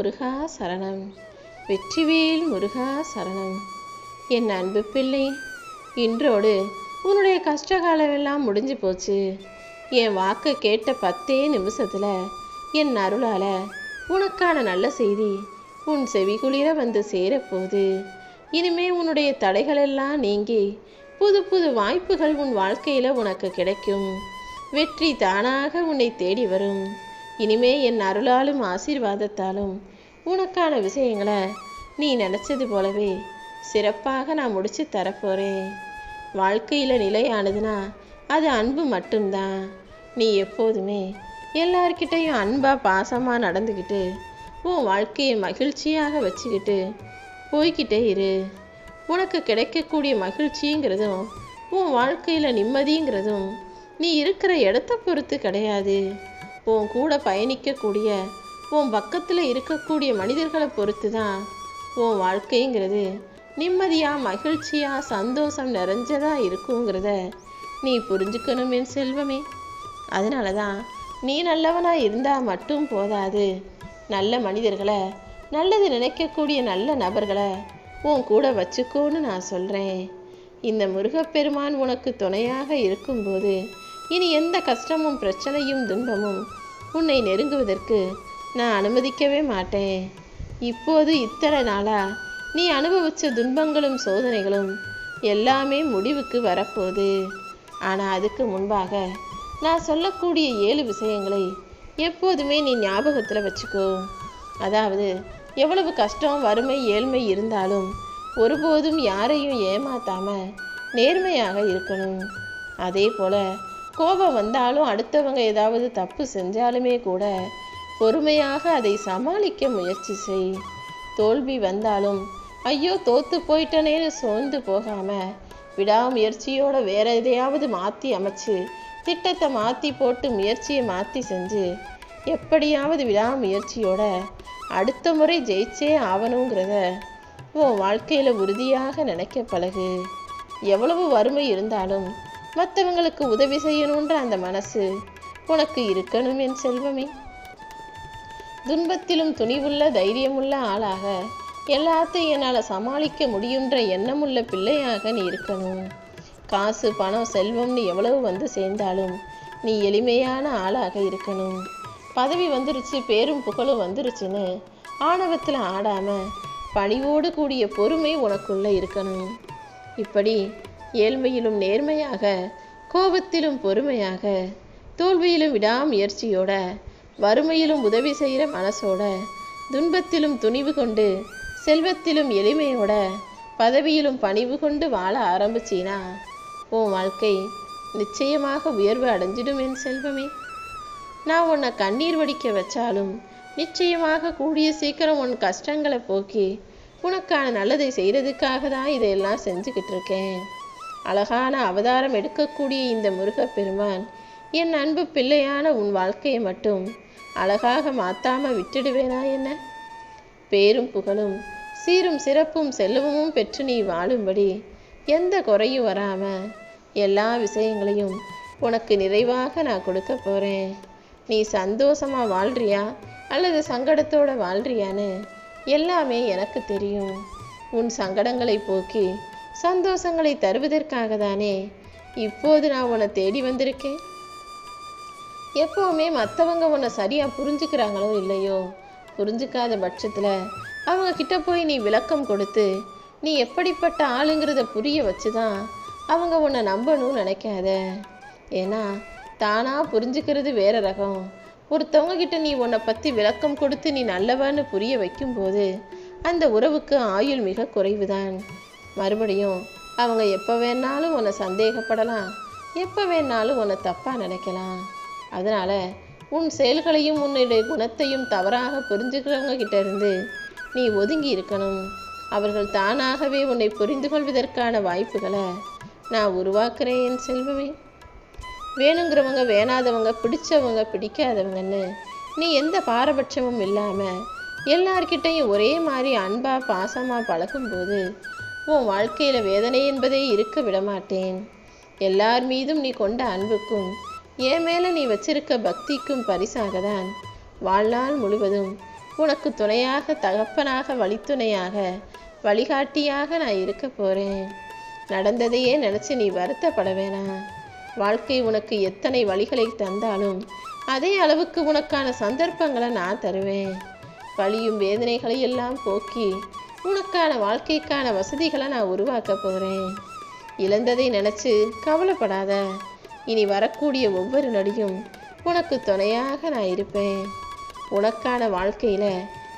முருகா சரணம். வெற்றிவேல் முருகா சரணம். என் அன்பு பிள்ளை இன்றோடு உன்னுடைய கஷ்டகாலமெல்லாம் முடிஞ்சு போச்சு. என் வாக்கை கேட்ட பத்தே நிமிஷத்தில் என் அருளால் உனக்கான நல்ல செய்தி உன் செவிகுளிர வந்து சேரப்போகுது. இனிமே உன்னுடைய தடைகளெல்லாம் நீங்கி புது புது வாய்ப்புகள் உன் வாழ்க்கையில் உனக்கு கிடைக்கும். வெற்றி தானாக உன்னை தேடி வரும். இனிமே என் அருளாலும் ஆசீர்வாதத்தாலும் உனக்கான விஷயங்களை நீ நினச்சது போலவே சிறப்பாக நான் முடிச்சு தரப்போகிறேன் வாழ்க்கையில் நிலையானதுன்னா அது அன்பு மட்டும்தான். நீ எப்போதுமே எல்லார்கிட்டையும் அன்பாக பாசமாக நடந்துக்கிட்டு உன் வாழ்க்கையை மகிழ்ச்சியாக வச்சுக்கிட்டு போய்கிட்டே இரு. உனக்கு கிடைக்கக்கூடிய மகிழ்ச்சிங்கிறதும் உன் வாழ்க்கையில் நிம்மதிங்கிறதும் நீ இருக்கிற இடத்த பொறுத்து கிடையாது. உன் கூட பயணிக்கக்கூடிய உன் பக்கத்தில் இருக்கக்கூடிய மனிதர்களை பொறுத்து தான் உன் வாழ்க்கைங்கிறது. நிம்மதியாக மகிழ்ச்சியாக சந்தோஷம் நிறைஞ்சதாக இருக்குங்கிறத நீ புரிஞ்சுக்கணும் என் செல்வமே. அதனால தான் நீ நல்லவனாக இருந்தால் மட்டும் போதாது. நல்ல மனிதர்களை நல்லது நினைக்கக்கூடிய நல்ல நபர்களை உன் கூட வச்சுக்கோன்னு நான் சொல்கிறேன் இந்த முருகப்பெருமான் உனக்கு துணையாக இருக்கும்போது இனி எந்த கஷ்டமும் பிரச்சனையும் துன்பமும் உன்னை நெருங்குவதற்கு நான் அனுமதிக்கவே மாட்டேன். இப்போது இத்தனை நாளா நீ அனுபவிச்ச துன்பங்களும் சோதனைகளும் எல்லாமே முடிவுக்கு வரப்போகுது. ஆனால் அதுக்கு முன்பாக நான் சொல்லக்கூடிய ஏழு விஷயங்களை எப்போதுமே நீ ஞாபகத்தில் வச்சுக்கோ. அதாவது எவ்வளவு கஷ்டம் வறுமை ஏழ்மை இருந்தாலும் ஒருபோதும் யாரையும் ஏமாத்தாம நேர்மையாக இருக்கணும். அதே போல கோபம் வந்தாலும் அடுத்தவங்க ஏதாவது தப்பு செஞ்சாலுமே கூட பொறுமையாக அதை சமாளிக்க முயற்சி செய். தோல்வி வந்தாலும் ஐயோ தோத்து போயிட்டனேன்னு சோர்ந்து போகாம விடாமுயற்சியோட வேற எதையாவது மாற்றி அமைச்சு திட்டத்தை மாற்றி போட்டு முயற்சியை மாற்றி செஞ்சு எப்படியாவது விடாமுயற்சியோட அடுத்த முறை ஜெயிச்சே ஆகணுங்கிறத உன் வாழ்க்கையில் உறுதியாக நினைக்க பழகு. எவ்வளவு வறுமை இருந்தாலும் மற்றவங்களுக்கு உதவி செய்யணுன்ற அந்த மனசு உனக்கு இருக்கணும் என் செல்வமே. துன்பத்திலும் துணிவுள்ள தைரியமுள்ள ஆளாக எல்லாத்தையும் என்னால் சமாளிக்க முடியுன்ற எண்ணமுள்ள பிள்ளையாக நீ இருக்கணும். காசு பணம் செல்வம்னு எவ்வளவு வந்து சேர்ந்தாலும் நீ எளிமையான ஆளாக இருக்கணும். பதவி வந்துருச்சு பேரும் புகழும் வந்துருச்சுன்னு ஆணவத்தில் ஆடாமல் பணிவோடு கூடிய பொறுமை உனக்குள்ளே இருக்கணும். இப்படி ஏழ்மையிலும் நேர்மையாக கோபத்திலும் பொறுமையாக தோல்வியிலும் விடாமுயற்சியோட வறுமையிலும் உதவி செய்கிற மனசோட துன்பத்திலும் துணிவு கொண்டு செல்வத்திலும் எளிமையோட பதவியிலும் பணிவு கொண்டு வாழ ஆரம்பிச்சினா உன் வாழ்க்கை நிச்சயமாக உயர்வு அடைஞ்சிடும் என் செல்வமே. நான் உன்னை கண்ணீர் வடிக்க வச்சாலும் நிச்சயமாக கூடிய சீக்கிரம் உன் கஷ்டங்களை போக்கி உனக்கான நல்லதை செய்கிறதுக்காக தான் இதையெல்லாம் செஞ்சுக்கிட்டு இருக்கேன். அழகான அவதாரம் எடுக்கக்கூடிய இந்த முருகப்பெருமான் என் அன்பு பிள்ளையான உன் வாழ்க்கையை மட்டும் அழகாக மாத்தாம விட்டுடுவேனா என்ன? பேரும் புகழும் சீரும் சிறப்பும் செல்வமும் பெற்று நீ வாழும்படி எந்த குறையும் வராம எல்லா விஷயங்களையும் உனக்கு நிறைவாக நான் கொடுக்க போறேன். நீ சந்தோஷமா வாழ்றியா? அல்லது சங்கடத்தோட வாழ்றியான்னு எல்லாமே எனக்கு தெரியும். உன் சங்கடங்களை போக்கி சந்தோஷங்களை தருவதற்காக தானே இப்போது நான் உன்னை தேடி வந்திருக்கேன். எப்போவுமே மற்றவங்க உன்னை சரியாக புரிஞ்சுக்கிறாங்களோ இல்லையோ? புரிஞ்சுக்காத பட்சத்தில் அவங்க கிட்ட போய் நீ விளக்கம் கொடுத்து நீ எப்படிப்பட்ட ஆளுங்கிறத புரிய வச்சு தான் அவங்க உன்னை நம்பணும்னு நினைக்காத. ஏன்னா தானாக புரிஞ்சுக்கிறது வேற ரகம். ஒருத்தவங்க கிட்ட நீ உன்னை பற்றி விளக்கம் கொடுத்து நீ நல்லவன்னு புரிய வைக்கும்போது அந்த உறவுக்கு ஆயுள் மிக குறைவுதான். மறுபடியும் அவங்க எப்போ வேணாலும் உன்னை சந்தேகப்படலாம். எப்போ வேணாலும் உன்னை தப்பாக நினைக்கலாம். அதனால் உன் செயல்களையும் உன்னுடைய குணத்தையும் தவறாக புரிஞ்சுக்கிறவங்க கிட்டேருந்து நீ ஒதுங்கி இருக்கணும். அவர்கள் தானாகவே உன்னை புரிந்து கொள்வதற்கான வாய்ப்புகளை நான் உருவாக்குறேன் என் செல்வமே. வேணுங்கிறவங்க வேணாதவங்க பிடிச்சவங்க பிடிக்காதவங்கன்னு நீ எந்த பாரபட்சமும் இல்லாமல் எல்லார்கிட்டையும் ஒரே மாதிரி அன்பாக பாசமாக பழகும்போது உன் வாழ்க்கையில் வேதனை என்பதே இருக்க விடமாட்டேன். எல்லார் மீதும் நீ கொண்ட அன்புக்கும் என் மேலே நீ வச்சிருக்க பக்திக்கும் பரிசாக தான் வாழ்நாள் முழுவதும் உனக்கு துணையாக தகப்பனாக வழித்துணையாக வழிகாட்டியாக நான் இருக்க போகிறேன் நடந்ததையே நினச்சி நீ வருத்தப்பட வேணாம். வாழ்க்கை உனக்கு எத்தனை வழிகளை தந்தாலும் அதே அளவுக்கு உனக்கான சந்தர்ப்பங்களை நான் தருவேன். வலியும் வேதனைகளை எல்லாம் போக்கி உனக்கான வாழ்க்கைக்கான வசதிகளை நான் உருவாக்க போகிறேன். இழந்ததை நினச்சி கவலைப்படாத. இனி வரக்கூடிய ஒவ்வொரு நடியும் உனக்கு துணையாக நான் இருப்பேன். உனக்கான வாழ்க்கையில்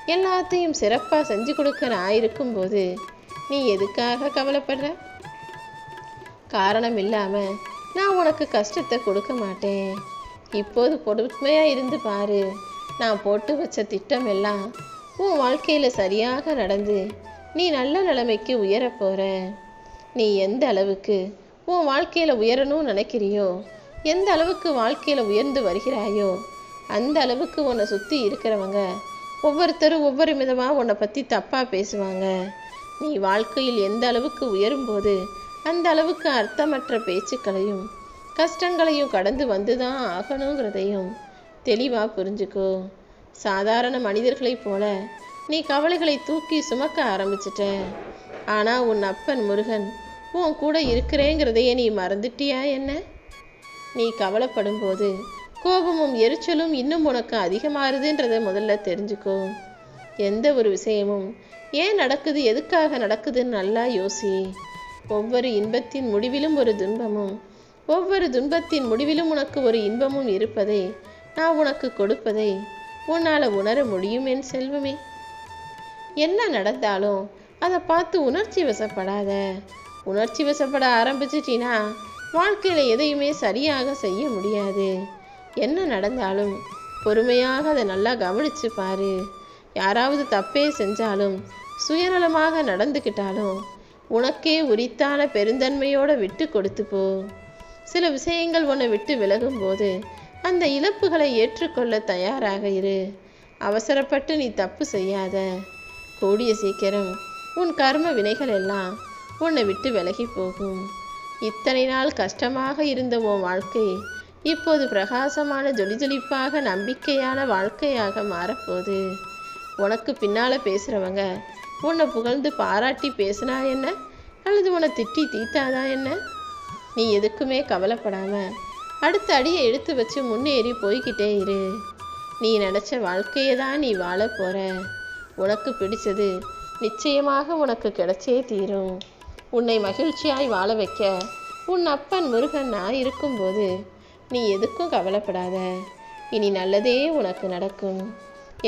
எல்லாத்தையும் சிறப்பாக செஞ்சு கொடுக்க நான் இருக்கும்போது நீ எதுக்காக கவலைப்படுற? காரணம் இல்லாமல் நான் உனக்கு கஷ்டத்தை கொடுக்க மாட்டேன். இப்போது பொறுமையாக இருந்து பாரு. நான் போட்டு வச்ச திட்டம் எல்லாம் உன் வாழ்க்கையில் சரியாக நடந்து நீ நல்ல நிலைமைக்கு உயரப் போகிற நீ எந்த அளவுக்கு உன் வாழ்க்கையில் உயரணும்னு நினைக்கிறியோ எந்த அளவுக்கு வாழ்க்கையில் உயர்ந்து வருகிறாயோ அந்த அளவுக்கு உன்னை சுற்றி இருக்கிறவங்க ஒவ்வொருத்தரும் ஒவ்வொரு விதமாக உன்னை பற்றி தப்பாக பேசுவாங்க. நீ வாழ்க்கையில் எந்த அளவுக்கு உயரும்போது அந்த அளவுக்கு அர்த்தமற்ற பேச்சுக்களையும் கஷ்டங்களையும் கடந்து வந்து தான் ஆகணுங்கிறதையும் தெளிவாக புரிஞ்சுக்கோ. சாதாரண மனிதர்களைப் போல நீ கவலைகளை தூக்கி சுமக்க ஆரம்பிச்சிட்ட. ஆனால் உன் அப்பன் முருகன் உன் கூட இருக்கிறேங்கிறதையே நீ மறந்துட்டியா என்ன? நீ கவலைப்படும் போது கோபமும் எரிச்சலும் இன்னும் உனக்கு அதிகமாகுதுன்றதை முதல்ல தெரிஞ்சுக்கோ. எந்த ஒரு விஷயமும் ஏன் நடக்குது எதுக்காக நடக்குதுன்னு நல்லா யோசி. ஒவ்வொரு இன்பத்தின் முடிவிலும் ஒரு துன்பமும் ஒவ்வொரு துன்பத்தின் முடிவிலும் உனக்கு ஒரு இன்பமும் இருப்பதை நான் உனக்கு கொடுப்பதை உன்னால் உணர முடியும் என் செல்வமே. என்ன நடந்தாலும் அதை பார்த்து உணர்ச்சி வசப்படாத. உணர்ச்சி வசப்பட ஆரம்பிச்சிட்டினா வாழ்க்கையில் எதையுமே சரியாக செய்ய முடியாது. என்ன நடந்தாலும் பொறுமையாக அதை நல்லா கவனிச்சு பாரு. யாராவது தப்பே செஞ்சாலும் சுயநலமாக நடந்துக்கிட்டாலும் உனக்கே உரித்தான பெருந்தன்மையோட விட்டு கொடுத்து போ. சில விஷயங்கள் உன்னை விட்டு விலகும்போது அந்த இழப்புகளை ஏற்றுக்கொள்ள தயாராக இரு. அவசரப்பட்டு நீ தப்பு செய்யாத. கூடிய சீக்கிரம் உன் கர்ம வினைகள் எல்லாம் உன்னை விட்டு விலகி போகும். இத்தனை நாள் கஷ்டமாக இருந்த உன் வாழ்க்கை இப்போது பிரகாசமான ஜொலிஜொலிப்பாக நம்பிக்கையான வாழ்க்கையாக மாறப்போகுது. உனக்கு பின்னால் பேசுகிறவங்க உன்னை புகழ்ந்து பாராட்டி பேசினா என்ன? அல்லது உன்னை திட்டி தீத்தாதா என்ன? நீ எதுக்குமே கவலைப்படாமல் அடுத்த அடியை எடுத்து வச்சு முன்னேறி போய்கிட்டே இரு. நீ நினச்ச வாழ்க்கையை தான் நீ வாழ போகிற உனக்கு பிடிச்சது நிச்சயமாக உனக்கு கிடைச்சே தீரும். உன்னை மகிழ்ச்சியாய் வாழ வைக்க உன் அப்பன் முருகன் நான் இருக்கும்போது நீ எதுக்கும் கவலைப்படாத. இனி நல்லதே உனக்கு நடக்கும்.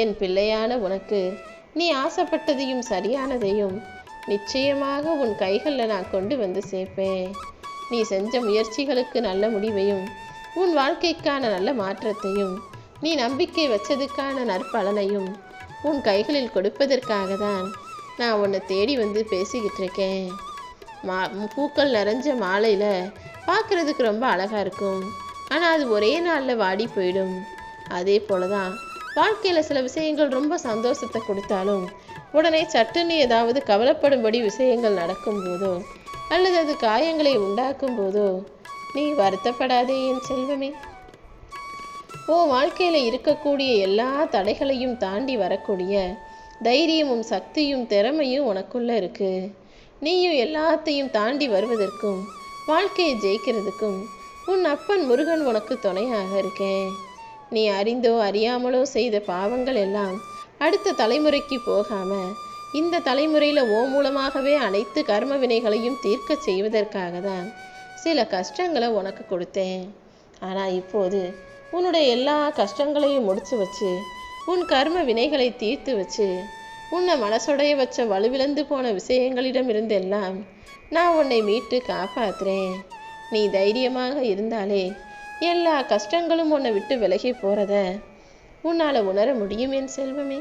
என் பிள்ளையான உனக்கு நீ ஆசைப்பட்டதையும் சரியானதையும் நிச்சயமாக உன் கைகளில் நான் கொண்டு வந்து சேர்ப்பேன். நீ செஞ்ச முயற்சிகளுக்கு நல்ல முடிவையும் உன் வாழ்க்கைக்கான நல்ல மாற்றத்தையும் நீ நம்பிக்கை வச்சதுக்கான நற்பலனையும் உன் கைகளில் கொடுப்பதற்காக தான் நான் உன்னை தேடி வந்து பேசிக்கிட்டு இருக்கேன் மா பூக்கள் நிறைஞ்ச மாலையில் பார்க்குறதுக்கு ரொம்ப அழகாக இருக்கும். ஆனால் அது ஒரே நாளில் வாடி போயிடும். அதே போல தான் வாழ்க்கையில் சில விஷயங்கள் ரொம்ப சந்தோஷத்தை கொடுத்தாலும் உடனே சட்டுன்னு ஏதாவது கவலைப்படும்படி விஷயங்கள் நடக்கும் போதோ அல்லது அது காயங்களை உண்டாக்கும் போதோ நீ வருத்தப்படாதே என் செல்வமே. உன் வாழ்க்கையில் இருக்கக்கூடிய எல்லா தடைகளையும் தாண்டி வரக்கூடிய தைரியமும் சக்தியும் திறமையும் உனக்குள்ள இருக்கு. நீயும் எல்லாத்தையும் தாண்டி வருவதற்கும் வாழ்க்கையை ஜெயிக்கிறதுக்கும் உன் அப்பன் முருகன் உனக்கு துணையாக இருக்கேன். நீ அறிந்தோ அறியாமலோ செய்த பாவங்கள் எல்லாம் அடுத்த தலைமுறைக்கு போகாம இந்த தலைமுறையில் ஓ மூலமாகவே அனைத்து கர்ம வினைகளையும் தீர்க்க செய்வதற்காக தான் சில கஷ்டங்களை உனக்கு கொடுத்தேன். ஆனால் இப்போது உன்னுடைய எல்லா கஷ்டங்களையும் முடித்து வச்சு உன் கர்ம வினைகளை தீர்த்து வச்சு உன்னை மனசுடைய வச்ச வலுவிழந்து போன விஷயங்களிடம் இருந்தெல்லாம் நான் உன்னை மீட்டு காப்பாத்துறேன். நீ தைரியமாக இருந்தாலே எல்லா கஷ்டங்களும் உன்னை விட்டு விலகி போகிறத உன்னால் உணர முடியும் என் செல்வமே.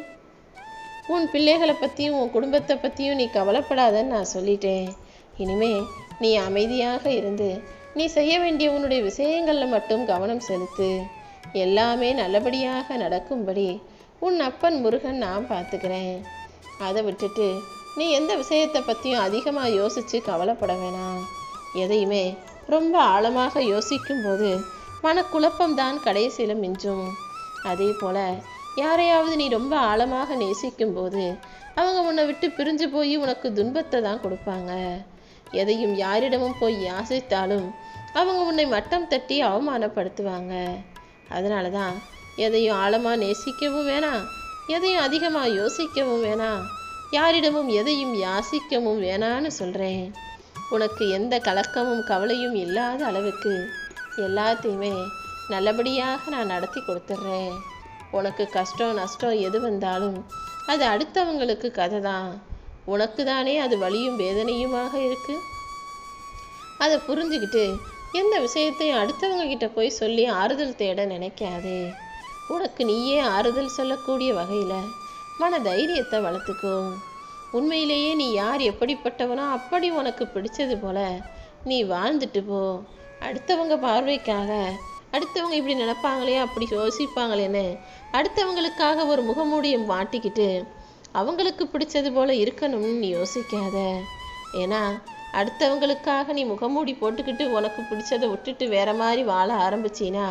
உன் பிள்ளைகளை பற்றியும் உன் குடும்பத்தை பற்றியும் நீ கவலைப்படாதன்னு நான் சொல்லிட்டேன். இனிமே நீ அமைதியாக இருந்து நீ செய்ய வேண்டிய உன்னுடைய விஷயங்களில் மட்டும் கவனம் செலுத்து. எல்லாமே நல்லபடியாக நடக்கும்படி உன் அப்பன் முருகன் நான் பார்த்துக்கிறேன். அதை விட்டுட்டு நீ எந்த விஷயத்தை பற்றியும் அதிகமாக யோசித்து கவலைப்பட வேணாம். எதையுமே ரொம்ப ஆழமாக யோசிக்கும்போது மனக்குழப்பம்தான் கடைசியில் மிஞ்சும். அதே போல் யாரையாவது நீ ரொம்ப ஆழமாக நேசிக்கும் போது அவங்க உன்னை விட்டு பிரிஞ்சு போய் உனக்கு துன்பத்தை தான் கொடுப்பாங்க. எதையும் யாரிடமும் போய் யாசித்தாலும் அவங்க உன்னை மட்டம் தட்டி அவமானப்படுத்துவாங்க. அதனால தான் எதையும் ஆழமாக நேசிக்கவும் வேணாம் எதையும் அதிகமாக யோசிக்கவும் வேணாம் யாரிடமும் எதையும் யாசிக்கவும் வேணான்னு சொல்கிறேன் உனக்கு எந்த கலக்கமும் கவலையும் இல்லாத அளவுக்கு எல்லாத்தையுமே நல்லபடியாக நான் நடத்தி கொடுத்துட்றேன். உனக்கு கஷ்டம் நஷ்டம் எது வந்தாலும் அது அடுத்தவங்களுக்கு கதை தான் உனக்கு தானே அது வலியும் வேதனையுமாக இருக்கு? அதை புரிஞ்சுக்கிட்டு எந்த விஷயத்தையும் அடுத்தவங்க கிட்ட போய் சொல்லி ஆறுதல் தேட நினைக்காதே. உனக்கு நீயே ஆறுதல் சொல்லக்கூடிய வகையில் மன தைரியத்தை வளர்த்துக்கோ. உண்மையிலேயே நீ யார் எப்படிப்பட்டவனோ அப்படி உனக்கு பிடிச்சது போல நீ வாழ்ந்துட்டு போ. அடுத்தவங்க பார்வைக்காக அடுத்தவங்க இப்படி நினைப்பாங்களே அப்படி யோசிப்பாங்களேன்னு அடுத்தவங்களுக்காக ஒரு முகமூடியம் மாட்டிக்கிட்டு அவங்களுக்கு பிடிச்சது போல இருக்கணும்னு நீ யோசிக்காத. ஏன்னா அடுத்தவங்களுக்காக நீ முகமூடி போட்டுக்கிட்டு உனக்கு பிடிச்சதை விட்டுட்டு வேற மாதிரி வாழ ஆரம்பிச்சினா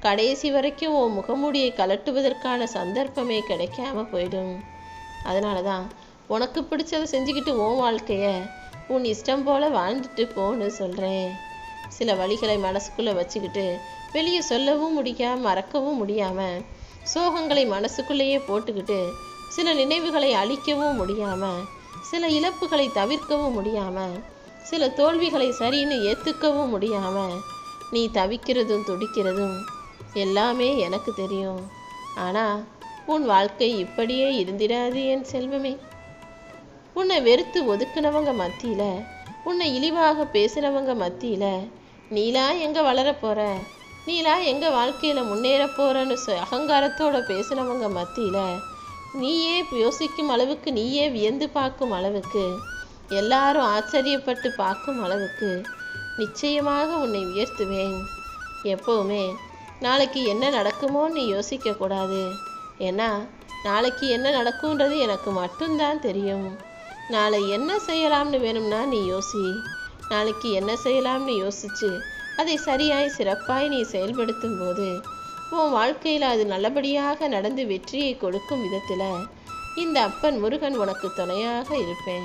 கடைசி வரைக்கும் உன் முகமூடியை கலட்டுவதற்கான சந்தர்ப்பமே கிடைக்காம போயிடும். அதனால தான் உனக்கு பிடிச்சதை செஞ்சுக்கிட்டு உன் வாழ்க்கைய உன் இஷ்டம் போல வாழ்ந்துட்டு போன்னு சொல்கிறேன் சில வழிகளை மனசுக்குள்ளே வச்சுக்கிட்டு வெளியே சொல்லவும் முடியாமல் மறக்கவும் முடியாமல் சோகங்களை மனசுக்குள்ளேயே போட்டுக்கிட்டு சில நினைவுகளை அழிக்கவும் முடியாமல் சில இழப்புகளை தவிர்க்கவும் முடியாமல் சில தோல்விகளை சரின்னு ஏற்றுக்கவும் முடியாமல் நீ தவிக்கிறதும் துடிக்கிறதும் எல்லாமே எனக்கு தெரியும். ஆனால் உன் வாழ்க்கை இப்படியே இருந்திடாது என் செல்வமே. உன்னை வெறுத்து ஒதுக்குனவங்க மத்தியில் உன்னை இழிவாக பேசினவங்க மத்தியில் நீலா எங்கே வளரப்போகிற நீலா எங்கள் வாழ்க்கையில் முன்னேற போகிறன்னு சொ அகங்காரத்தோட பேசினவங்க மத்தியில் நீயே யோசிக்கும் அளவுக்கு நீயே வியந்து பார்க்கும் அளவுக்கு எல்லாரும் ஆச்சரியப்பட்டு பார்க்கும் அளவுக்கு நிச்சயமாக உன்னை உயர்த்துவேன். எப்போவுமே நாளைக்கு என்ன நடக்குமோன்னு நீ யோசிக்கக்கூடாது ஏன்னா நாளைக்கு என்ன நடக்கும்ன்றது எனக்கு மட்டும்தான் தெரியும். நாளை என்ன செய்யலாம்னு வேணும்னா நீ யோசி. நாளைக்கு என்ன செய்யலாம்னு யோசிச்சு அதை சரியாய் சிறப்பாய் நீ செயல்படுத்தும் போது உன் வாழ்க்கையில் அது நல்லபடியாக நடந்து வெற்றியை கொடுக்கும் விதத்தில் இந்த அப்பன் முருகன் உனக்கு துணையாக இருப்பேன்.